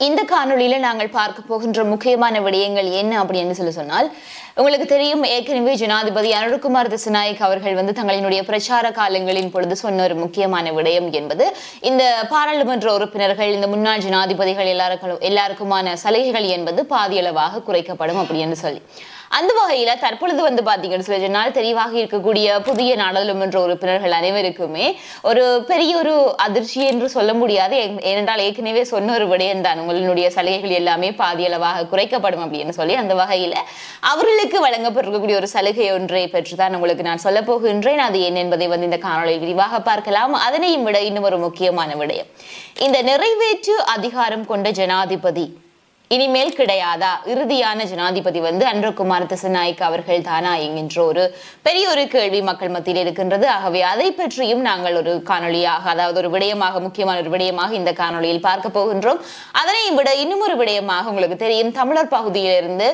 இந்த காணொளியில நாங்கள் பார்க்க போகின்ற முக்கியமான விடயங்கள் என்ன அப்படின்னு சொல்லி சொன்னால் உங்களுக்கு தெரியும் ஏற்கனவே ஜனாதிபதி அனுர்குமார் திசுநாயக் அவர்கள் வந்து தங்களினுடைய பிரச்சார காலங்களின் பொழுது சொன்ன ஒரு முக்கியமான விடயம் என்பது இந்த பாராளுமன்ற உறுப்பினர்கள் இந்த முன்னாள் ஜனாதிபதிகள் எல்லாருக்கும் எல்லாருக்குமான சலுகைகள் என்பது பாதியளவாக குறைக்கப்படும் அப்படின்னு சொல்லி. அந்த வகையில தற்பொழுது வந்து பாத்தீங்கன்னு சொல்லி சொன்னால் தெரிவாக இருக்கக்கூடிய புதிய நாடாளுமன்ற உறுப்பினர்கள் அனைவருக்குமே ஒரு பெரிய ஒரு அதிர்ச்சி என்று சொல்ல முடியாது. ஏனென்றால் ஏற்கனவே சொன்ன ஒரு விடயம் தான். உங்களுடைய சலுகைகள் எல்லாமே பாதியளவாக குறைக்கப்படும் அப்படின்னு சொல்லி அந்த வகையில அவர்களுக்கு வழங்கப்பட்டிருக்கக்கூடிய ஒரு சலுகை ஒன்றை பற்றி தான் உங்களுக்கு நான் சொல்ல போகின்றேன். அது என்ன என்பதை வந்து இந்த காணொலியில் விரிவாக பார்க்கலாம். அதனையும் விட இன்னும் ஒரு முக்கியமான விடயம். இந்த நிறைவேற்று அதிகாரம் கொண்ட ஜனாதிபதி இனிமேல் கிடையாதா? இறுதியான ஜனாதிபதி வந்து அன்றகுமார் திசநாயக் அவர்கள் தானா என்கின்ற ஒரு பெரிய ஒரு கேள்வி மக்கள் மத்தியில் இருக்கின்றது. ஆகவே அதை பற்றியும் நாங்கள் ஒரு காணொளியாக அதாவது ஒரு விடயமாக முக்கியமான ஒரு விடயமாக இந்த காணொளியில் பார்க்க போகின்றோம். அதனை விட இன்னும் ஒரு விடயமாக உங்களுக்கு தெரியும். தமிழர் பகுதியிலிருந்து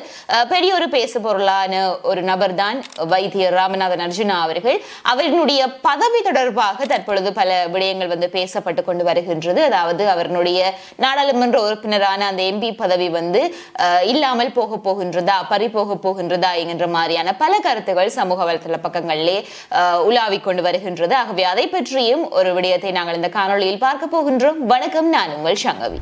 பெரிய ஒரு பேசு பொருளான ஒரு நபர் தான் வைத்தியர் ராமநாதன் அர்ஜுனா அவர்கள். அவரினுடைய பதவி தொடர்பாக தற்பொழுது பல விடயங்கள் வந்து பேசப்பட்டு கொண்டு வருகின்றது. அதாவது அவருடைய நாடாளுமன்ற உறுப்பினரான அந்த எம்பி பதவி வந்து இல்லாமல் போக போகின்றதா பறி போக போகின்றதா என்கின்ற மாதிரியான பல கருத்துகள் சமூக வலைத்தள பக்கங்களிலே உலாவிக் கொண்டு வருகின்றது. ஆகவே அதை பற்றியும் ஒரு விடயத்தை நாங்கள் இந்த காணொளியில் பார்க்க போகின்றோம். வணக்கம் நான் உங்கள் சங்கவி.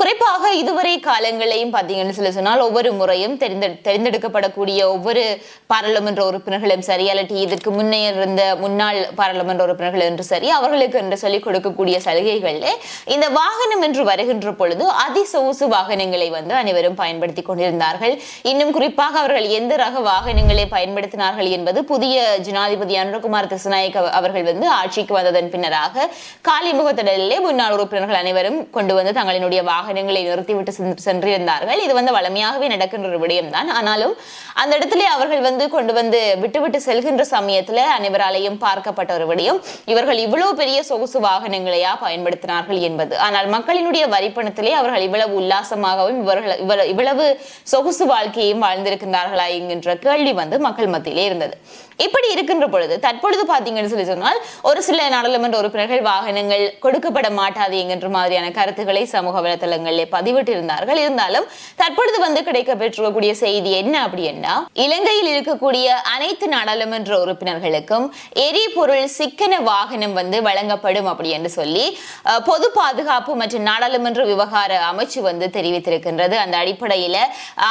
குறிப்பாக இதுவரை காலங்களையும் பார்த்தீங்கன்னு சொல்லி சொன்னால் ஒவ்வொரு முறையும் தெரிந்த தெரிந்தெடுக்கப்படக்கூடிய ஒவ்வொரு பாராளுமன்ற உறுப்பினர்களும் சரி அல்லது இதற்கு முன்னே இருந்த முன்னாள் பாராளுமன்ற உறுப்பினர்கள் என்று சரி அவர்களுக்கு என்று சொல்லி கொடுக்கக்கூடிய சலுகைகளில் இந்த வாகனம் என்று வருகின்ற பொழுது அதிசொகுசு வாகனங்களை வந்து அனைவரும் பயன்படுத்தி கொண்டிருந்தார்கள். இன்னும் குறிப்பாக அவர்கள் எந்த ரக வாகனங்களை பயன்படுத்தினார்கள் என்பது புதிய ஜனாதிபதி அனுரகுமார் திசுநாயக் அவர்கள் வந்து ஆட்சிக்கு வந்ததன் பின்னராக காலிமுகத்திடலிலே முன்னாள் உறுப்பினர்கள் அனைவரும் கொண்டு வந்து தங்களினுடைய வாகனங்களை நிறுத்திவிட்டு சென்று- சென்றிருந்தார்கள். இது வந்து வளமையாகவே நடக்கின்ற ஒரு விடயம்தான். ஆனாலும் அந்த இடத்துல அவர்கள் வந்து கொண்டு வந்து விட்டுவிட்டு செல்கின்ற சமயத்துல அனைவராலையும் பார்க்கப்பட்ட ஒரு விடயம். இவர்கள் இவ்வளவு பெரிய சொகுசு வாகனங்களையா பயன்படுத்தினார்கள் என்பது. ஆனால் மக்களினுடைய வரிப்பணத்திலே அவர்கள் இவ்வளவு உல்லாசமாகவும் இவர்கள் இவ்வளவு- சொகுசு வாழ்க்கையையும் வாழ்ந்திருக்கின்றார்களா என்கின்ற கேள்வி வந்து மக்கள் மத்தியிலே இருந்தது. இப்படி இருக்கின்ற பொழுது தற்பொழுது பாத்தீங்கன்னு சொல்லி சொன்னால் ஒரு சில நாடாளுமன்ற உறுப்பினர்கள் வாகனங்கள் கொடுக்கப்பட மாட்டாது என்கின்ற மாதிரியான கருத்துக்களை சமூக வலைதளங்களிலே பதிவிட்டிருந்தார்கள். இருந்தாலும் தற்பொழுது வந்து கிடைக்க பெற்றிருக்கக்கூடிய செய்தி என்ன அப்படின்னா இலங்கையில் இருக்கக்கூடிய அனைத்து நாடாளுமன்ற உறுப்பினர்களுக்கும் எரிபொருள் சிக்கன வாகனம் வந்து வழங்கப்படும் அப்படி என்று சொல்லி பொது பாதுகாப்பு மற்றும் நாடாளுமன்ற விவகார அமைச்சு வந்து தெரிவித்திருக்கின்றது. அந்த அடிப்படையில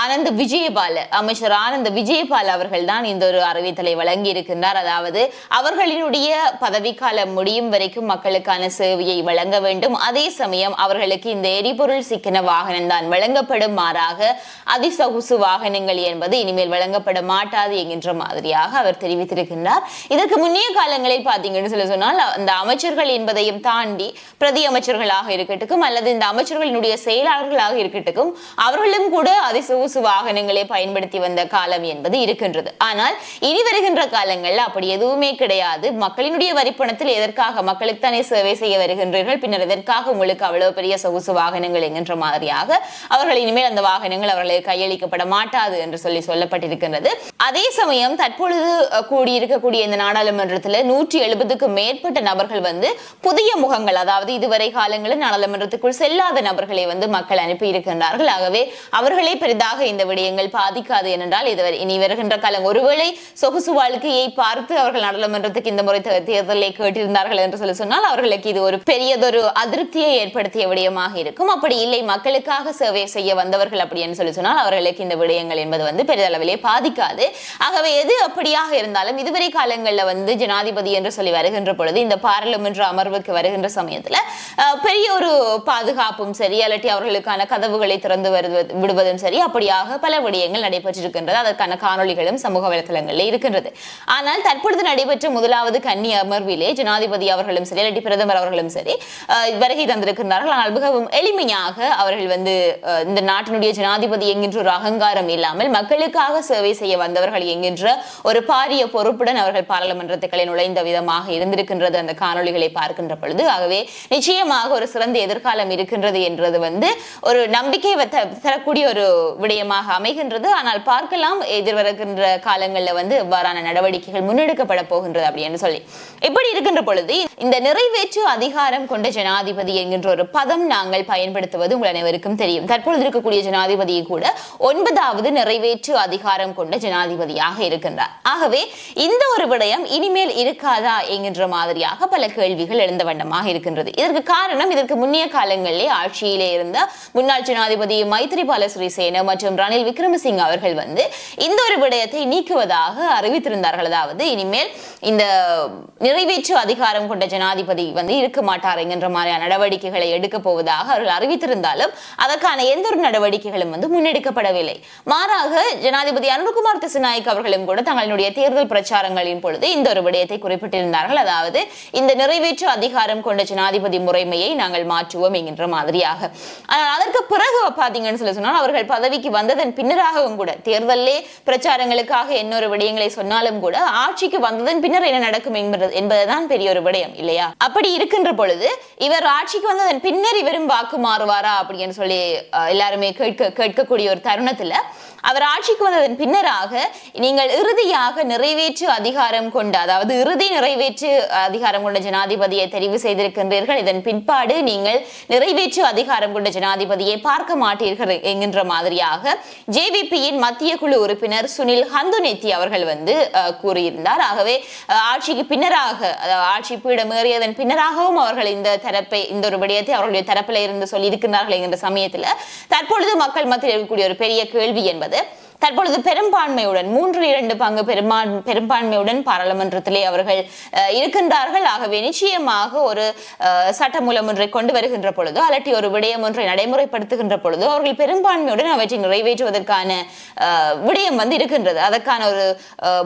ஆனந்த் விஜயபால அமைச்சர் ஆனந்த் விஜயபால் அவர்கள் தான் இந்த ஒரு அறிவித்தலை வழங்கி இருக்கின்றார் அதாவது அவர்களினுடைய பதவிக்காலம் முடியும் வரைக்கும் மக்களுக்கான சேவையை வழங்க வேண்டும். அதே சமயம் அவர்களுக்கு இந்த எரிபொருள் சிக்கன வாகனம் தான் வழங்கப்படும் மாறாக அதிசகுசு வாகனங்கள் என்பது இனிமேல் வழங்கப்பட மாட்டாது என்கின்ற மாதிரியாக அவர் தெரிவித்திருக்கின்றார். இதற்கு முன்னைய காலங்களில் பார்த்தீங்கன்னு சொல்லி சொன்னால் அந்த அமைச்சர்கள் என்பதையும் தாண்டி பிரதி அமைச்சர்களாக இருக்கட்டும் அல்லது இந்த அமைச்சர்களினுடைய செயலாளர்களாக இருக்கட்டும் அவர்களும் கூட அதிசகுசு வாகனங்களை பயன்படுத்தி வந்த காலம் என்பது இருக்கின்றது. ஆனால் இனி வருகின்ற காலங்களில் அப்படி எதுவுமே கிடையாது. மக்களினுடைய வரிப்பணத்தில் எதற்காக மக்களுக்கு தானே சேவை செய்ய வருகின்றீர்கள்? பின்னர் எதற்காக உங்களுக்கு அவ்வளவு பெரிய சொகுசு வாகனங்கள் என்கின்ற மாதிரியாக அவர்கள் இனிமேல் அந்த வாகனங்கள் அவர்களுக்கு கையளிக்கப்பட மாட்டாது என்று சொல்லி சொல்லப்பட்டிருக்கின்றது. அதே சமயம் தற்பொழுது கூடியிருக்கக்கூடிய இந்த நாடாளுமன்றத்தில் நூற்றி எழுபதுக்கும் மேற்பட்ட நபர்கள் வந்து புதிய முகங்கள் அதாவது இதுவரை காலங்களில் நாடாளுமன்றத்துக்குள் செல்லாத நபர்களை வந்து மக்கள் அனுப்பி இருக்கின்றார்கள் ஆகவே அவர்களை பெரிதாக இந்த விடயங்கள் பாதிக்காது ஏனென்றால் இதுவரை இனி வருகின்ற காலம் ஒருவேளை சொகுசு வாழ்க்கையை பார்த்து அவர்கள் நாடாளுமன்றத்துக்கு இந்த முறை தேர்தலை கேட்டிருந்தார்கள் என்று சொல்லி சொன்னால் அவர்களுக்கு இது ஒரு பெரியதொரு அதிருப்தியை ஏற்படுத்திய விடயமாக இருக்கும். அப்படி இல்லை மக்களுக்காக சேவை செய்ய வந்தவர்கள் அப்படின்னு சொல்லி சொன்னால் அவர்களுக்கு இந்த விடயங்கள் என்பது வந்து பெரிதளவிலே பாதிக்காது. ஆகவே எது அப்படியாக இருந்தாலும் இதுவரை காலங்களில் வந்து ஜனாதிபதி என்று சொல்லி வருகின்ற பொழுது இந்த பாராளுமன்ற அமர்வுக்கு வருகின்ற சமயத்தில் பெரிய ஒரு பாதுகாப்பும் சரி அல்லாட்டி அவர்களுக்கான கதவுகளை திறந்து வருவது விடுவதும் சரி அப்படியாக பல விடயங்கள் நடைபெற்றிருக்கின்றது. அதற்கான காணொளிகளும் சமூக வலைதளங்களில் இருக்கின்றது. ஆனால் தற்பொழுது நடைபெற்ற முதலாவது கன்னி அமர்விலே ஜனாதிபதி அவர்களும் சரி இல்லாட்டி பிரதமர் அவர்களும் சரி வருகை தந்திருக்கின்றார்கள். ஆனால் மிகவும் எளிமையாக அவர்கள் வந்து இந்த நாட்டினுடைய ஜனாதிபதி என்கின்ற ஒரு அகங்காரம் இல்லாமல் மக்களுக்காக சேவை செய்ய வந்தவர்கள் என்கின்ற ஒரு பாரிய பொறுப்புடன் அவர்கள் பாராளுமன்றத்துக்களை நுழைந்த விதமாக இருந்திருக்கின்றது அந்த காணொலிகளை பார்க்கின்ற பொழுது. ஆகவே நிச்சயமாக ஒரு சிறந்த எதிர்காலம் இருக்கின்றது என்றது வந்து ஒரு நம்பிக்கை தரக்கூடிய ஒரு விடயமாக அமைகின்றது. ஆனால் பார்க்கலாம் எதிர்வருகின்ற காலங்களில் வந்து இவ்வாறான நடவடிக்கைகள் முன்னெடுக்கப்பட போகின்றது அப்படின்னு சொல்லி. இப்படி இருக்கின்ற பொழுது இந்த நிறைவேற்று அதிகாரம் கொண்ட ஜனாதிபதி என்கின்ற ஒரு பதம் நாங்கள் பயன்படுத்துவது உங்கள் அனைவருக்கும் தெரியும். தற்பொழுது இருக்கக்கூடிய ஜனாதிபதியை கூட ஒன்பதாவது நிறைவேற்று அதிகாரம் கொண்ட ஜனாதிபதியாக இருக்கின்றார். ஆகவே இந்த ஒரு விடயம் இனிமேல் இருக்காதா என்கின்ற மாதிரியாக பல கேள்விகள் எழுந்த வண்ணமாக இருக்கின்றது. இதற்கு காரணம் இதற்கு முன்னைய காலங்களிலே ஆட்சியிலே இருந்த முன்னாள் ஜனாதிபதி மைத்ரிபால சிறிசேன மற்றும் ரணில் விக்ரமசிங்க அவர்கள் வந்து இந்த ஒரு விடயத்தை நீக்குவதாக அறிவித்திருந்தார்கள். அதாவது இனிமேல் இந்த நிறைவேற்று அதிகாரம் கொண்ட ஜனாதிபதி வந்து இருக்க மாட்டார் என்கின்ற மாதிரியான நடவடிக்கைகளை எடுக்க போவதாக அவர்கள் அறிவித்து அறிவித்திருந்தாலும் அதற்கான எந்த ஒரு நடவடிக்கைகளும் வந்து முன்னெடுக்கப்படவில்லை. மாறாக ஜனாதிபதி அனுகுமார் திசுநாயக் அவர்களும் கூட தங்களுடைய தேர்தல் பிரச்சாரங்களின் பொழுது இந்த ஒரு விடயத்தை குறிப்பிட்டிருந்தார்கள். அதாவது இந்த நிறைவேற்று அதிகாரம் கொண்ட ஜனாதிபதி முறைமையை நாங்கள் மாற்றுவோம் என்கின்ற மாதிரியாக. ஆனால் அதற்கு பிறகு பார்த்தீங்கன்னு சொல்லி சொன்னால் அவர்கள் பதவிக்கு வந்ததன் பின்னராகவும் கூட தேர்தலே பிரச்சாரங்களுக்காக இன்னொரு விடயங்களை சொன்னாலும் கூட ஆட்சிக்கு வந்ததன் பின்னர் என்ன நடக்கும் என்பது என்பதுதான் பெரிய ஒரு விடயம் இல்லையா? அப்படி இருக்கின்ற பொழுது இவர் ஆட்சிக்கு வந்ததன் பின்னர் இவரும் வாக்கு வருவாரா அப்படின்னு சொல்லி எல்லாருமே கேட்க கேட்கக்கூடிய ஒரு தருணத்துல அவர் ஆட்சிக்கு வந்ததன் பின்னராக நீங்கள் இறுதியாக நிறைவேற்று அதிகாரம் கொண்ட அதாவது இறுதி நிறைவேற்று அதிகாரம் கொண்ட ஜனாதிபதியை தெரிவு செய்திருக்கின்றீர்கள். இதன் பின்பாடு நீங்கள் நிறைவேற்று அதிகாரம் கொண்ட ஜனாதிபதியை பார்க்க மாட்டீர்கள் என்கின்ற மாதிரியாக ஜேவிபியின் மத்திய குழு உறுப்பினர் சுனில் ஹந்துனெத்தி அவர்கள் வந்து கூறியிருந்தார். ஆகவே ஆட்சிக்கு பின்னராக ஆட்சி பீடம் ஏறியதன் பின்னராகவும் அவர்கள் இந்த தரப்பை இந்த ஒரு விடயத்தை அவர்களுடைய தரப்பில் இருந்து சொல்லி இருக்கிறார்கள் என்கின்ற சமயத்தில் தற்பொழுது மக்கள் மத்தியில் இருக்கக்கூடிய ஒரு பெரிய கேள்வி என்பது தற்பொழுது பெரும்பான்மையுடன் மூன்று இரண்டு பங்கு பெரும்பான் பெரும்பான்மையுடன் பாராளுமன்றத்திலே அவர்கள் இருக்கின்றார்கள். ஆகவே நிச்சயமாக ஒரு சட்டமூலம் ஒன்றை கொண்டு வருகின்ற பொழுதோ அலட்டி ஒரு விடயம் ஒன்றை நடைமுறைப்படுத்துகின்ற பொழுதோ அவர்கள் பெரும்பான்மையுடன் அவற்றை நிறைவேற்றுவதற்கான விடயம் வந்து இருக்கின்றது. அதற்கான ஒரு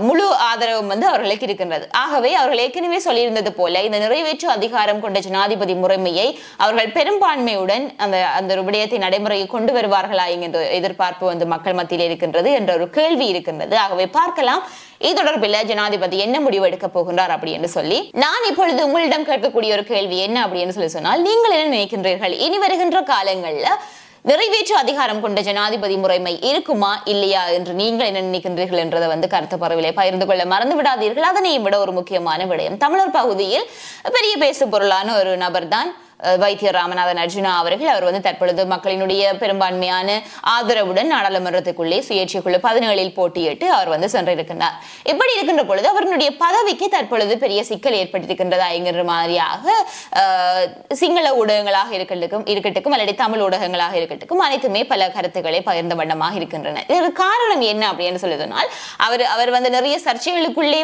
முழு ஆதரவும் வந்து அவர்களுக்கு இருக்கின்றது. ஆகவே அவர்கள் ஏற்கனவே சொல்லியிருந்தது போல இந்த நிறைவேற்று அதிகாரம் கொண்ட ஜனாதிபதி முறைமையை அவர்கள் பெரும்பான்மையுடன் அந்த அந்த ஒரு விடயத்தை நடைமுறையை கொண்டு வருவார்களா என்கின்ற எதிர்பார்ப்பு வந்து மக்கள் மத்தியில் இருக்கின்றது. என்ற ஒரு கேள்வி இருக்கின்றது. ஆகவே பார்க்கலாம். இது தொடர்பில் ஜனாதிபதி என்ன முடிவு எடுக்க போகின்றார் அப்படி என்று சொல்லி. நான் இப்பொழுது உங்களிடம் கேட்கக்கூடிய ஒரு கேள்வி என்ன அப்படின்னு சொல்லி சொன்னால் நீங்கள் என்ன நினைக்கின்றீர்கள்? இனி வருகின்ற காலங்களில் நிறைவேற்று அதிகாரம் கொண்ட ஜனாதிபதி முறைமை இருக்குமா இல்லையா என்று நீங்கள் என்ன நினைக்கின்றீர்கள் என்றதை வந்து கருத்து பரவிலே பகிர்ந்து கொள்ள மறந்து விடாதீர்கள். அதனையும் விட ஒரு முக்கியமான விடயம். தமிழர் பகுதியில் பெரிய பேசு பொருளான ஒரு நபர் தான் வைத்தியர் ராமநாதன் அர்ஜுனா அவர்கள் அவர் வந்து தற்பொழுது மக்களினுடைய பெரும்பான்மையான ஆதரவுடன் நாடாளுமன்றத்துக்குள்ளே சுயேட்சைக்குழு பதினேழில் போட்டியிட்டு அவர் வந்து சென்றிருக்கிறார் இப்படி இருக்கின்ற பொழுது அவருடைய பதவிக்கு தற்பொழுது பெரிய சிக்கல் ஏற்பட்டிருக்கின்றதா. என்கிற மாதிரியாக சிங்கள ஊடகங்களாக இருக்கட்டும் இருக்கட்டும் அல்லது தமிழ் ஊடகங்களாக இருக்கட்டும் அனைத்துமே பல கருத்துக்களை பகிர்ந்த வண்ணமாக இருக்கின்றன. இதற்கு காரணம் என்ன அப்படின்னு சொல்லி சொன்னால் அவர் அவர் வந்து நிறைய சர்ச்சைகளுக்குள்ளே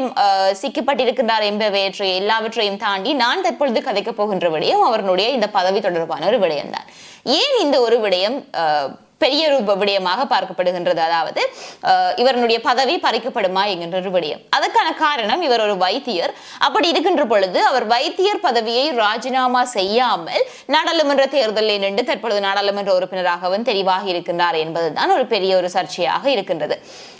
சிக்கப்பட்டிருக்கின்றார் என்பவற்றை எல்லாவற்றையும் தாண்டி நான் தற்பொழுது கதைக்கப் போகின்ற விடயம் அவர்களுடைய இந்த பதவி தொடர்பான ஒரு விடயம் தான். ஏன் இந்த ஒரு விடயம் பெரிய ஒரு விடயமாக பார்க்கப்படுகின்றது? அதாவது இவருடைய பதவி பறிக்கப்படுமா என்கின்ற ஒரு விடயம். அதற்கான காரணம் இவர் ஒரு வைத்தியர். அப்படி இருக்கின்ற பொழுது அவர் வைத்தியர் பதவியை ராஜினாமா செய்யாமல் நாடாளுமன்ற தேர்தலில் நின்று தற்பொழுது நாடாளுமன்ற உறுப்பினராகவும் தெரிவாகி இருக்கின்றார் என்பதுதான் ஒரு பெரிய ஒரு சர்ச்சையாக இருக்கின்றது.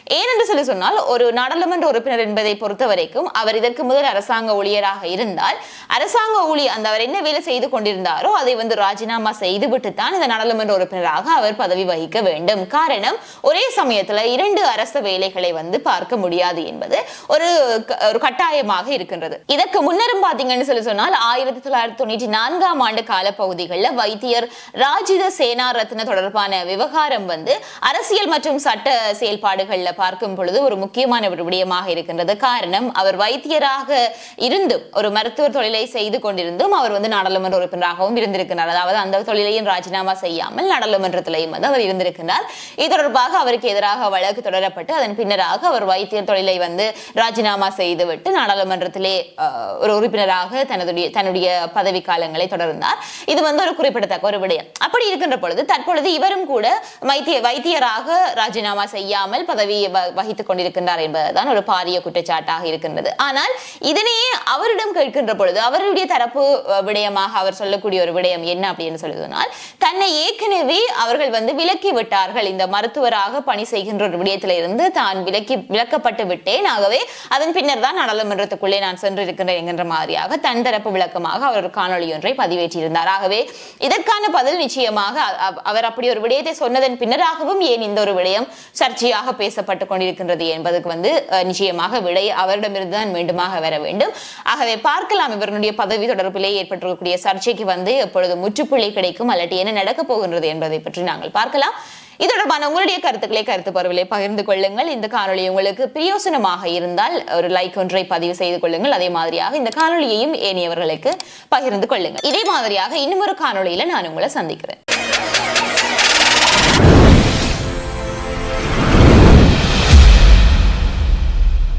ஏனென்று சொல்லி சொன்னால் ஒரு நாடாளுமன்ற உறுப்பினர் என்பதை பொறுத்த வரைக்கும் அவர் இதற்கு முதல் அரசாங்க ஊழியராக இருந்தால் அரசாங்க ஊழியர் அந்த அவர் என்ன வேலை செய்து கொண்டிருந்தாரோ அதை வந்து ராஜினாமா செய்துவிட்டு தான் இந்த நாடாளுமன்ற உறுப்பினராக அவர் பதவி வகிக்க வேண்டும். காரணம் ஒரே சமயத்துல இரண்டு அரச வேலைகளை வந்து பார்க்க முடியாது என்பது ஒரு க- ஒரு கட்டாயமாக இருக்கின்றது. இதற்கு முன்னரும் பாத்தீங்கன்னு சொல்லி சொன்னால் ஆயிரத்தி தொள்ளாயிரத்தி தொண்ணூற்றி நான்காம் ஆண்டு காலப்பகுதிகளில் வைத்தியர் ராஜித சேனா ரத்ன தொடர்பான விவகாரம் வந்து அரசியல் மற்றும் சட்ட செயல்பாடுகள்ல பார்க்கும் பொழுது ஒரு முக்கியமான ஒரு விடயமாக இருக்கின்றது. காரணம் அவர் வைத்தியராக இருந்தும் ஒரு மருத்துவர் தொழிலை செய்து கொண்டிருந்தும் அவர் வந்து நாடாளுமன்ற உறுப்பினராகவும் இருந்திருக்கிறார். அதாவது அந்த தொழிலையும் ராஜினாமா செய்யாமல் நாடாளுமன்றத்திலையும் வந்து அவர் இருந்திருக்கிறார். இது தொடர்பாக அவருக்கு எதிராக வழக்கு தொடரப்பட்டு அதன் பின்னராக அவர் வைத்தியர் தொழிலை வந்து ராஜினாமா செய்துவிட்டு நாடாளுமன்றத்திலே ஒரு உறுப்பினராக தனதுடைய தன்னுடைய பதவி காலங்களை தொடர்ந்தார். இது வந்து ஒரு குறிப்பிடத்தக்க ஒரு விடயம். அப்படி இருக்கின்ற பொழுது தற்பொழுது இவரும் கூட வைத்திய வைத்தியராக ராஜினாமா செய்யாமல் பதவியை வகித்துக் கொண்டிருக்கின்றார் என்பதுதான் ஒரு பாரிய குற்றச்சாட்டாக இருக்கின்றது. ஆனால் இதனையே அவரிடம் கேட்கின்ற பொழுது அவருடைய தரப்பு விடயமாக அவர் சொல்லக்கூடிய ஒரு விடயம் என்ன அப்படின்னு சொல்லுவதனால் தன்னை ஏற்கனவே அவர்கள் வந்து விலக்கி விட்டார்கள். இந்த மருத்துவராக பணி செய்கின்ற ஒரு விடயத்தில இருந்து தான் விலக்கி விலக்கப்பட்டு விட்டேன். ஆகவே அதன் பின்னர் தான் நாடாளுமன்றத்துக்குள்ளே நான் சென்றிருக்கின்றேன் என்கின்ற மாதிரியாக தன் தரப்பு விளக்கமாக அவர் ஒரு காணொளி ஒன்றை பதிவேற்றியிருந்தார். ஆகவே இதற்கான பதில் நிச்சயமாக அவர் அப்படி ஒரு விடயத்தை சொன்னதன் பின்னராகவும் ஏன் இந்த ஒரு விடயம் சர்ச்சையாக பேசப்பட்டது பேசப்பட்டு கொண்டிருக்கின்றது என்பதற்கு வந்து நிச்சயமாக விடை அவரிடமிருந்து தான் மீண்டுமாக வர வேண்டும். ஆகவே பார்க்கலாம் இவர்களுடைய பதவி தொடர்பிலே ஏற்பட்டிருக்கக்கூடிய சர்ச்சைக்கு வந்து எப்பொழுது முற்றுப்புள்ளி கிடைக்கும் அல்லது என்ன நடக்கப் போகின்றது என்பதை பற்றி நாங்கள் பார்க்கலாம். இது தொடர்பான உங்களுடைய கருத்துக்களை கருத்து பரவலை பகிர்ந்து கொள்ளுங்கள். இந்த காணொலி உங்களுக்கு பிரயோசனமாக இருந்தால் ஒரு லைக் ஒன்றை பதிவு செய்து கொள்ளுங்கள். அதே மாதிரியாக இந்த காணொலியையும் ஏனையவர்களுக்கு பகிர்ந்து கொள்ளுங்கள். இதே மாதிரியாக இன்னும் ஒரு காணொளியில நான் உங்களை சந்திக்கிறேன்.